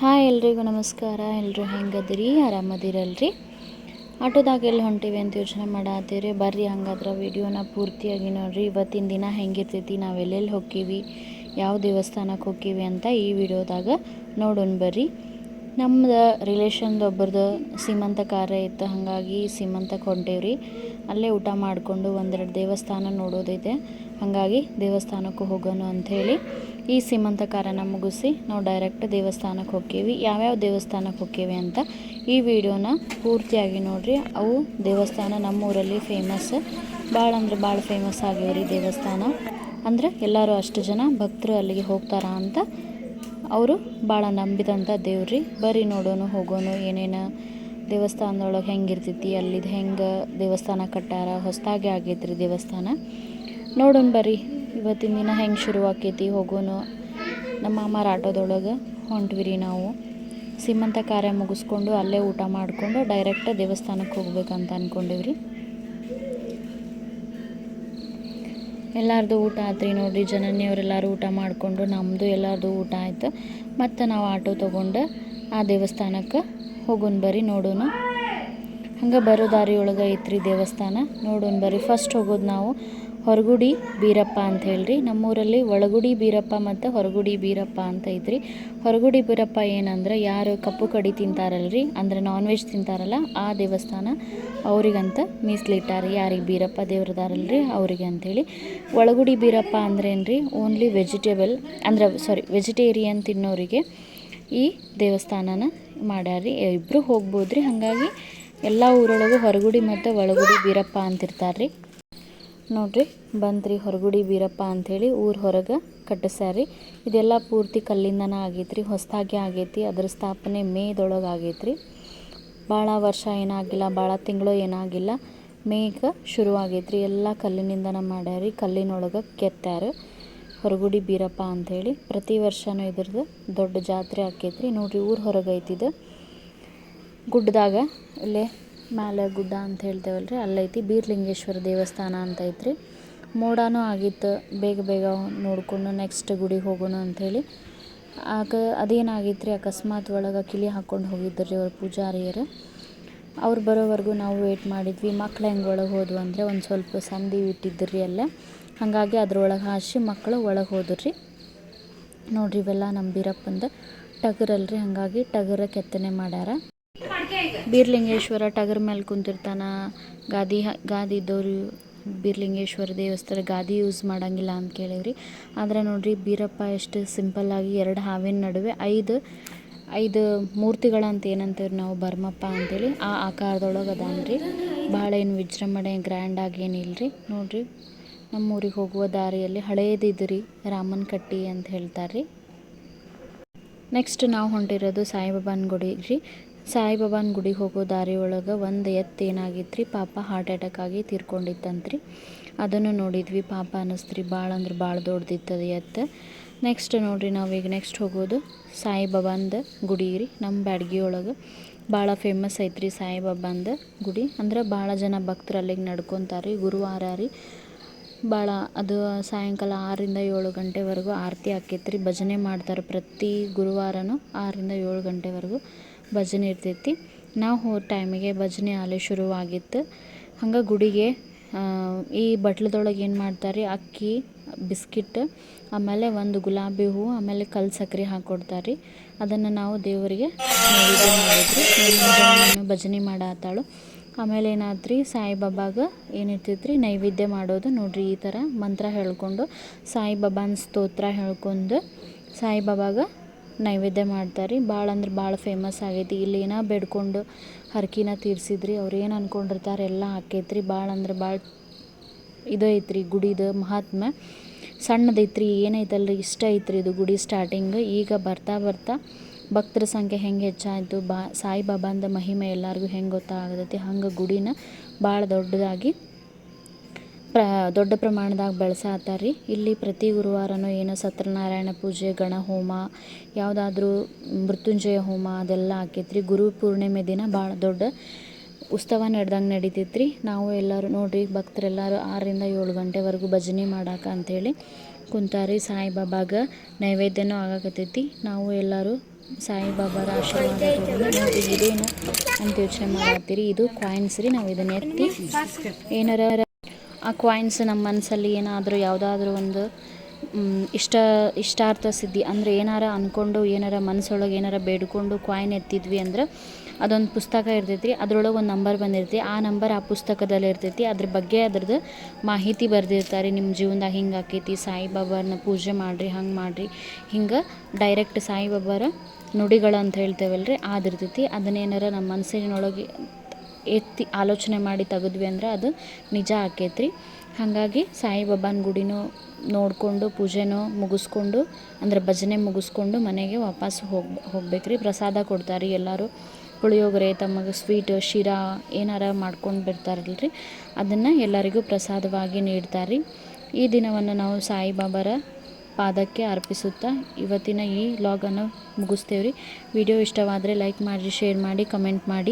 Hi ಎಲ್ರಿಗೂ ನಮಸ್ಕಾರ. ಎಲ್ಲರೂ ಹೆಂಗದಿರಿ? ಆರಾಮದಿರಲ್ರಿ? ಆಟೋದಾಗ ಎಲ್ಲಿ ಹೊಂಟಿವಿ ಅಂತ ಯೋಚನೆ ಮಾಡತ್ತೀರಿ? ಬರ್ರಿ ಹಂಗಾದ್ರೆ ವಿಡಿಯೋನ ಪೂರ್ತಿಯಾಗಿ ನೋಡ್ರಿ. ಇವತ್ತಿನ ದಿನ ಹೆಂಗಿರ್ತೈತಿ? ನಾವು ಎಲ್ಲೆಲ್ಲಿ ಹೋಕ್ಕೀವಿ? ಯಾವ ದೇವಸ್ಥಾನಕ್ಕೆ ಹೋಗ್ತೀವಿ ಅಂತ ಈ ವಿಡಿಯೋದಾಗ ನೋಡೋಣ ಬರ್ರಿ. ನಮ್ದು ರಿಲೇಷನ್ದು ಸೀಮಂತ ಕಾರ್ಯ ಇತ್ತು. ಹಾಗಾಗಿ ಸೀಮಂತಕ್ಕೆ ಹೊಂಟೇವ್ರಿ. ಅಲ್ಲೇ ಊಟ ಮಾಡಿಕೊಂಡು ಒಂದೆರಡು ದೇವಸ್ಥಾನ ನೋಡೋದೈತೆ ಹಾಗಾಗಿ ದೇವಸ್ಥಾನಕ್ಕೂ ಹೋಗೋಣ ಅಂಥೇಳಿ ಈ ಸೀಮಂತ ಕಾರ್ಯನ ಮುಗಿಸಿ ನಾವು ಡೈರೆಕ್ಟ್ ದೇವಸ್ಥಾನಕ್ಕೆ ಹೋಗ್ತೀವಿ. ಯಾವ್ಯಾವ ದೇವಸ್ಥಾನಕ್ಕೆ ಹೋಗ್ತೀವಿ ಅಂತ ಈ ವಿಡಿಯೋನ ಪೂರ್ತಿಯಾಗಿ ನೋಡಿರಿ. ಅವು ದೇವಸ್ಥಾನ ನಮ್ಮೂರಲ್ಲಿ ಫೇಮಸ್ ಭಾಳ ಅಂದರೆ ಭಾಳ ಫೇಮಸ್ ಆಗ್ಯಾವ್ರಿ ದೇವಸ್ಥಾನ. ಅಂದ್ರೆ ಎಲ್ಲರೂ ಅಷ್ಟು ಜನ ಭಕ್ತರು ಅಲ್ಲಿಗೆ ಹೋಗ್ತಾರ ಅಂತ ಅವರು ಭಾಳ ನಂಬಿದಂಥ ದೇವ್ರಿ ಬರ್ರಿ ನೋಡೋಣ ಹೋಗೋಣ ಏನೇನು ದೇವಸ್ಥಾನದೊಳಗೆ ಹೆಂಗಿರ್ತೈತಿ, ಅಲ್ಲಿದು ಹೆಂಗೆ ದೇವಸ್ಥಾನ ಕಟ್ಟಾರ ಹೊಸದಾಗಿ ಆಗೈತ್ರಿ ದೇವಸ್ಥಾನ. ನೋಡೋಣ ಬರ್ರಿ, ಇವತ್ತಿನ ದಿನ ಹೆಂಗೆ ಶುರು ಆಕೈತಿ ಹೋಗೋನು ನಮ್ಮ ಮಾಮಾರ ಆಟೋದೊಳಗೆ ಹೊಂಟ್ವಿರಿ ನಾವು. ಸೀಮಂತ ಕಾರ್ಯ ಮುಗಿಸ್ಕೊಂಡು ಅಲ್ಲೇ ಊಟ ಮಾಡಿಕೊಂಡು ಡೈರೆಕ್ಟ್ ದೇವಸ್ಥಾನಕ್ಕೆ ಹೋಗ್ಬೇಕಂತ ಅಂದ್ಕೊಂಡಿವ್ರಿ ಎಲ್ಲಾರ್ದು ಊಟ ಆತ್ರಿ ನೋಡಿರಿ, ಜನನಿಯವರೆಲ್ಲರೂ ಊಟ ಮಾಡಿಕೊಂಡು ನಮ್ಮದು ಎಲ್ಲರದು ಊಟ ಆಯ್ತು. ಮತ್ತು ನಾವು ಆಟೋ ತೊಗೊಂಡು ಆ ದೇವಸ್ಥಾನಕ್ಕೆ ಹೋಗೋಣ ಬರ್ರಿ ನೋಡೋಣ ಹಂಗೆ ಬರೋ ದಾರಿ ಒಳಗೆ ಐತ್ರಿ ದೇವಸ್ಥಾನ. ನೋಡೋಣ ಬರ್ರಿ ಫಸ್ಟ್ ಹೋಗೋದು ನಾವು ಹೊರಗುಡಿ ಬೀರಪ್ಪ ಅಂತ ಹೇಳ್ರಿ. ನಮ್ಮೂರಲ್ಲಿ ಒಳಗುಡಿ ಬೀರಪ್ಪ ಮತ್ತು ಹೊರಗುಡಿ ಬೀರಪ್ಪ ಅಂತ ಐತ್ರಿ. ಹೊರಗುಡಿ ಬೀರಪ್ಪ ಏನಂದ್ರೆ, ಯಾರು ಕಪ್ಪು ಕಡಿ ತಿಂತಾರಲ್ರಿ, ಅಂದ್ರೆ ನಾನ್ ವೆಜ್ ತಿಂತಾರಲ್ಲ, ಆ ದೇವಸ್ಥಾನ ಅವರಿಗಂತ ಮೀಸ್ಲಿಟ್ಟಾರೆ. ಯಾರಿಗೆ ಬೀರಪ್ಪ ದೇವ್ರದಾರಲ್ರಿ, ಅವರಿಗೆ ಅಂಥೇಳಿ ಒಳಗುಡಿ ಬೀರಪ್ಪ ಅಂದ್ರೇನ್ರಿ ಓನ್ಲಿ ವೆಜಿಟೇಬಲ್ ಅಂದ್ರೆ ಸಾರಿ ವೆಜಿಟೇರಿಯನ್ ತಿನ್ನೋರಿಗೆ ಈ ದೇವಸ್ಥಾನನ ಮಾಡ್ಯಾರ್ರಿ. ಇಬ್ಬರು ಹೋಗ್ಬೋದ್ರಿ. ಹಾಗಾಗಿ ಎಲ್ಲ ಊರೊಳಗೂ ಹೊರಗುಡಿ ಮತ್ತು ಒಳಗುಡಿ ಬೀರಪ್ಪ ಅಂತಿರ್ತಾರೆ ರೀ ನೋಡ್ರಿ, ಬಂದ್ರಿ ಹೊರಗುಡಿ ಬೀರಪ್ಪ ಅಂಥೇಳಿ ಊರ ಹೊರಗೆ ಕಟ್ಟಿಸ್ಯಾರಿ ಇದೆಲ್ಲ ಪೂರ್ತಿ ಕಲ್ಲಿಂದನೇ ಆಗೈತ್ರಿ, ಹೊಸದಾಗಿ ಆಗೈತಿ, ಅದ್ರ ಸ್ಥಾಪನೆ ಮೇದೊಳಗೆ ಆಗೈತ್ರಿ. ಭಾಳ ವರ್ಷ ಏನಾಗಿಲ್ಲ ಭಾಳ ತಿಂಗಳು ಏನಾಗಿಲ್ಲ, ಮೇಗ ಶುರು ರೀ ಎಲ್ಲ ಕಲ್ಲಿನಿಂದನೇ ಮಾಡ್ಯಾರಿ ಕಲ್ಲಿನೊಳಗೆ ಕೆತ್ತಾರ ಹೊರಗುಡಿ ಬೀರಪ್ಪ ಅಂಥೇಳಿ ಪ್ರತಿ ವರ್ಷವೂ ಇದ್ರದ್ದು ದೊಡ್ಡ ಜಾತ್ರೆ ಆಕೈತ್ರಿ. ನೋಡಿರಿ ಊರ ಹೊರಗೈತಿದ್ದು ಐತಿದು ಗುಡ್ಡದಾಗ ಇಲ್ಲೇ ಮ್ಯಾಲೆ ಗುಡ್ಡ ಅಂತ ಹೇಳ್ತೇವಲ್ಲ ರೀ ಅಲ್ಲೈತಿ ಬೀರ್ಲಿಂಗೇಶ್ವರ ದೇವಸ್ಥಾನ ಅಂತ ಐತ್ರಿ. ಮೋಡನೂ ಆಗಿತ್ತು. ಬೇಗ ಬೇಗ ನೋಡ್ಕೊಂಡು ನೆಕ್ಸ್ಟ್ ಗುಡಿಗೆ ಹೋಗೋಣ ಅಂಥೇಳಿ. ಆಗ ಅದೇನಾಗಿತ್ತು ರೀ ಅಕಸ್ಮಾತ್ ಒಳಗೆ ಕಿಲಿ ಹಾಕ್ಕೊಂಡು ಹೋಗಿದ್ದರು ರೀ ಅವ್ರ ಪೂಜಾರಿಯರು. ಅವ್ರು ಬರೋವರೆಗೂ ನಾವು ವೇಟ್ ಮಾಡಿದ್ವಿ. ಮಕ್ಳು ಹೆಂಗೆ ಒಳಗೆ ಹೋದ್ವು ಅಂದರೆ ಒಂದು ಸ್ವಲ್ಪ ಸಂದಿ ಇಟ್ಟಿದ್ದರು ರೀ ಅಲ್ಲೇ. ಹಾಗಾಗಿ ಅದ್ರೊಳಗೆ ಹಾಸಿ ಮಕ್ಕಳು ಒಳಗೆ ಹೋದ್ರು. ರೀ ನೋಡ್ರಿ ಇವೆಲ್ಲ ನಮ್ಮ ಬೀರಪ್ಪಂದು ಟಗರಲ್ರಿ. ಹಾಗಾಗಿ ಟಗರ ಕೆತ್ತನೆ ಮಾಡ್ಯಾರ. ಬೀರ್ಲಿಂಗೇಶ್ವರ ಟಗರ್ ಮೇಲೆ ಕುಂತಿರ್ತಾನ. ಗಾದಿ ಗಾದಿ ಇದ್ದವರು ಬೀರ್ಲಿಂಗೇಶ್ವರ ದೇವಸ್ಥಾನ ಗಾದಿ ಯೂಸ್ ಮಾಡಂಗಿಲ್ಲ ಅಂತ ಕೇಳಿವ್ರಿ. ಆದರೆ ನೋಡ್ರಿ ಬೀರಪ್ಪ ಎಷ್ಟು ಸಿಂಪಲ್ಲಾಗಿ ಎರಡು ಹಾವಿನ ನಡುವೆ ಐದು ಐದು ಮೂರ್ತಿಗಳಂತ ಏನಂತೀವಿ ನಾವು ಬರ್ಮಪ್ಪ ಅಂತೇಳಿ, ಆ ಆಕಾರದೊಳಗೆ ಅದಾನ್ರಿ ಭಾಳ ಏನು ವಿಜೃಂಭಣೆ ಗ್ರ್ಯಾಂಡಾಗಿ ಏನಿಲ್ಲ ರೀ ನಮ್ಮ ಊರಿಗೆ ಹೋಗುವ ದಾರಿಯಲ್ಲಿ ಹಳೇದಿದ್ದು ರೀ ರಾಮನ ಕಟ್ಟಿ ಅಂತ ಹೇಳ್ತಾರೆ ರೀ ನೆಕ್ಸ್ಟ್ ನಾವು ಹೊಂಟಿರೋದು ಸಾಯಿಬಾಬಾನ ಗುಡಿ ರೀ ಸಾಯಿಬಾಬಾನ ಗುಡಿಗೆ ಹೋಗೋ ದಾರಿ ಒಳಗೆ ಒಂದು ಎತ್ತು ಏನಾಗಿತ್ತು ರೀ ಪಾಪ ಹಾರ್ಟ್ ಅಟ್ಯಾಕ್ ಆಗಿ ತೀರ್ಕೊಂಡಿತ್ತಂತ್ರಿ. ಅದನ್ನು ನೋಡಿದ್ವಿ, ಪಾಪ ಅನ್ನಿಸ್ತ್ರಿ ಭಾಳ ಅಂದ್ರೆ ಭಾಳ ದೊಡ್ಡದಿತ್ತದು ಎತ್ತು. ನೆಕ್ಸ್ಟ್ ನೋಡ್ರಿ ನಾವೀಗ ನೆಕ್ಸ್ಟ್ ಹೋಗೋದು. ಸಾಯಿಬಾಬಾಂದು ಗುಡಿ ರೀ ನಮ್ಮ ಬ್ಯಾಡ್ಗಿ ಒಳಗೆ ಭಾಳ ಫೇಮಸ್ ಐತ್ರಿ ಸಾಯಿಬಾಬಾಂದ ಗುಡಿ. ಅಂದ್ರೆ ಭಾಳ ಜನ ಭಕ್ತರು ಅಲ್ಲಿಗೆ ನಡ್ಕೊತಾರೆ ಗುರುವಾರ ರೀ. ಭಾಳ ಅದು ಸಾಯಂಕಾಲ ಆರರಿಂದ ಏಳು ಗಂಟೆವರೆಗೂ ಆರತಿ ಆಕೈತ್ರಿ ಭಜನೆ ಮಾಡ್ತಾರೆ ಪ್ರತಿ ಗುರುವಾರನೂ ಆರರಿಂದ ಏಳು ಗಂಟೆವರೆಗೂ ಭಜನೆ ಇರ್ತೈತಿ. ನಾವು ಹೋದ ಟೈಮಿಗೆ ಭಜನೆ ಆಲೆ ಶುರುವಾಗಿತ್ತು. ಹಂಗೆ ಗುಡಿಗೆ ಈ ಬಟ್ಲದೊಳಗೆ ಏನು ಮಾಡ್ತಾರೆ, ಅಕ್ಕಿ, ಬಿಸ್ಕಿಟ್, ಆಮೇಲೆ ಒಂದು ಗುಲಾಬಿ ಹೂವು ಆಮೇಲೆ ಕಲ್ಲು ಸಕ್ಕರೆ ಹಾಕ್ಕೊಡ್ತಾರೆ ರೀ ಅದನ್ನು ನಾವು ದೇವರಿಗೆ ಭಜನೆ ಮಾಡತ್ತಾಳು ಆಮೇಲೆ ಏನಾಯ್ತು ರೀ ಸಾಯಿಬಾಬಾಗ ಏನಿರ್ತೈತೆ ರೀ ನೈವೇದ್ಯ ಮಾಡೋದು ನೋಡ್ರಿ, ಈ ಥರ ಮಂತ್ರ ಹೇಳ್ಕೊಂಡು, ಸಾಯಿಬಾಬಾನ ಸ್ತೋತ್ರ ಹೇಳ್ಕೊಂಡು, ಸಾಯಿಬಾಬಾಗ ನೈವೇದ್ಯ ಮಾಡ್ತಾರೆ ಭಾಳ ಅಂದ್ರೆ ಭಾಳ ಫೇಮಸ್ ಆಗೈತಿ. ಇಲ್ಲಿ ಏನ ಬೇಡ್ಕೊಂಡು ಹರಕೆನ ತೀರ್ಸಿದ್ರಿ. ಅವ್ರು ಏನು ಅಂದ್ಕೊಂಡಿರ್ತಾರೆ ಎಲ್ಲ ಆಕೈತ್ರಿ. ಭಾಳ ಅಂದ್ರೆ ಭಾಳ ಇದು ಐತ್ರಿ, ಗುಡಿದು ಮಹಾತ್ಮ. ಸಣ್ಣದೈತ್ರಿ, ಏನೈತಲ್ರಿ, ಇಷ್ಟ ಐತ್ರಿ ಇದು ಗುಡಿ ಸ್ಟಾರ್ಟಿಂಗ್ ಈಗ ಬರ್ತಾ ಬರ್ತಾ ಭಕ್ತರ ಸಂಖ್ಯೆ ಹೆಂಗೆ ಹೆಚ್ಚಾಯಿತು? ಬಾ, ಸಾಯಿಬಾಬಾಂದ ಮಹಿಮೆ ಎಲ್ಲರಿಗೂ ಹೆಂಗೆ ಗೊತ್ತಾಗತೈತಿ? ಹಂಗೆ ಗುಡಿನ ಭಾಳ ದೊಡ್ಡದಾಗಿ ಪ್ರ, ದೊಡ್ಡ ಪ್ರಮಾಣದಾಗ ಬೆಳೆಸಾತ್ತಾರ ರೀ ಇಲ್ಲಿ ಪ್ರತಿ ಗುರುವಾರನೂ ಏನು ಸತ್ಯನಾರಾಯಣ ಪೂಜೆ, ಗಣ ಹೋಮ, ಯಾವುದಾದ್ರೂ ಮೃತ್ಯುಂಜಯ ಹೋಮ ಅದೆಲ್ಲ ಆಕೈತ್ರಿ ಗುರು ಪೂರ್ಣಿಮೆ ದಿನ ಭಾಳ ದೊಡ್ಡ ಉತ್ಸವ ನಡೆದಂಗೆ ನಡೀತೈತ್ರಿ. ನಾವು ಎಲ್ಲರೂ ನೋಡ್ರಿ, ಭಕ್ತರೆಲ್ಲರೂ ಆರರಿಂದ ಏಳು ಗಂಟೆವರೆಗೂ ಭಜನೆ ಮಾಡಾಕ ಅಂಥೇಳಿ ಕುಂತಾರಿ ಸಾಯಿಬಾಬಾಗ ನೈವೇದ್ಯನೂ ಆಗಾಕತ್ತೈತಿ. ನಾವು ಎಲ್ಲರೂ ಸಾಯಿಬಾಬಾರ ಆಶೀರ್ವಾದ ಇದೇನು ಅಂತ ಯೋಚನೆ ಮಾಡತ್ತೀರಿ. ಇದು ಕಾಯಿನ್ಸ್ ರೀ, ನಾವು ಇದನ್ನ ಎತ್ತಿ ಏನಾರ ಆ ಕಾಯಿನ್ಸ್ ನಮ್ಮ ಮನಸ್ಸಲ್ಲಿ ಏನಾದರೂ ಯಾವುದಾದ್ರೂ ಒಂದು ಇಷ್ಟ, ಇಷ್ಟಾರ್ಥ ಸಿದ್ಧಿ ಅಂದರೆ ಏನಾರ ಅಂದ್ಕೊಂಡು ಏನಾರ ಮನಸ್ಸೊಳಗೆ ಏನಾರ ಬೇಡ್ಕೊಂಡು ಕಾಯಿನ್ ಎತ್ತಿದ್ವಿ ಅಂದ್ರೆ ಅದೊಂದು ಪುಸ್ತಕ ಇರ್ತೈತಿ, ಅದ್ರೊಳಗೆ ಒಂದು ನಂಬರ್ ಬಂದಿರ್ತೈತಿ. ಆ ನಂಬರ್ ಆ ಪುಸ್ತಕದಲ್ಲಿ ಇರ್ತೈತಿ. ಅದ್ರ ಬಗ್ಗೆ ಅದ್ರದ್ದು ಮಾಹಿತಿ ಬರೆದಿರ್ತಾರೆ. ನಿಮ್ಮ ಜೀವನದಾಗ ಹಿಂಗೆ ಆಕೈತಿ ಸಾಯಿಬಾಬಾರನ್ನ ಪೂಜೆ ಮಾಡಿರಿ, ಹಂಗೆ ಮಾಡಿರಿ. ಹಿಂಗೆ ಡೈರೆಕ್ಟ್ ಸಾಯಿಬಾಬಾರ ನುಡಿಗಳು ಅಂತ ಹೇಳ್ತೇವಲ್ಲ ರೀ ಅದಿರ್ತೈತಿ ಅದನ್ನೇನಾರ ನಮ್ಮ ಮನಸ್ಸಿನೊಳಗೆ ಎತ್ತಿ ಆಲೋಚನೆ ಮಾಡಿ ತೆಗೆದ್ವಿ ಅಂದ್ರೆ ಅದು ನಿಜ ಆಕೈತ್ರಿ. ಹಾಗಾಗಿ ಸಾಯಿಬಾಬಾನ ಗುಡಿನೂ ನೋಡಿಕೊಂಡು, ಪೂಜೆನೂ ಮುಗಿಸ್ಕೊಂಡು, ಅಂದ್ರೆ ಭಜನೆ ಮುಗಿಸ್ಕೊಂಡು ಮನೆಗೆ ವಾಪಸ್ ಹೋಗಿ, ಹೋಗ್ಬೇಕ್ರಿ. ಪ್ರಸಾದ ಕೊಡ್ತಾರೆ ಎಲ್ಲರೂ. ಪುಳಿಯೋಗರೆ ತಮಗೆ ಸ್ವೀಟ್, ಶಿರಾ ಏನಾರ ಮಾಡ್ಕೊಂಡು ಬಿಡ್ತಾರಲ್ರಿ. ಅದನ್ನು ಎಲ್ಲರಿಗೂ ಪ್ರಸಾದವಾಗಿ ನೀಡ್ತಾರೆ ಈ ದಿನವನ್ನು ನಾವು ಸಾಯಿಬಾಬಾರ ಪಾದಕ್ಕೆ ಅರ್ಪಿಸುತ್ತಾ ಇವತ್ತಿನ ಈ ಲಾಗನ್ನು ಮುಗಿಸ್ತೇವೆ ರೀ ವಿಡಿಯೋ ಇಷ್ಟವಾದರೆ ಲೈಕ್ ಮಾಡಿರಿ ಶೇರ್ ಮಾಡಿ ಕಮೆಂಟ್ ಮಾಡಿ.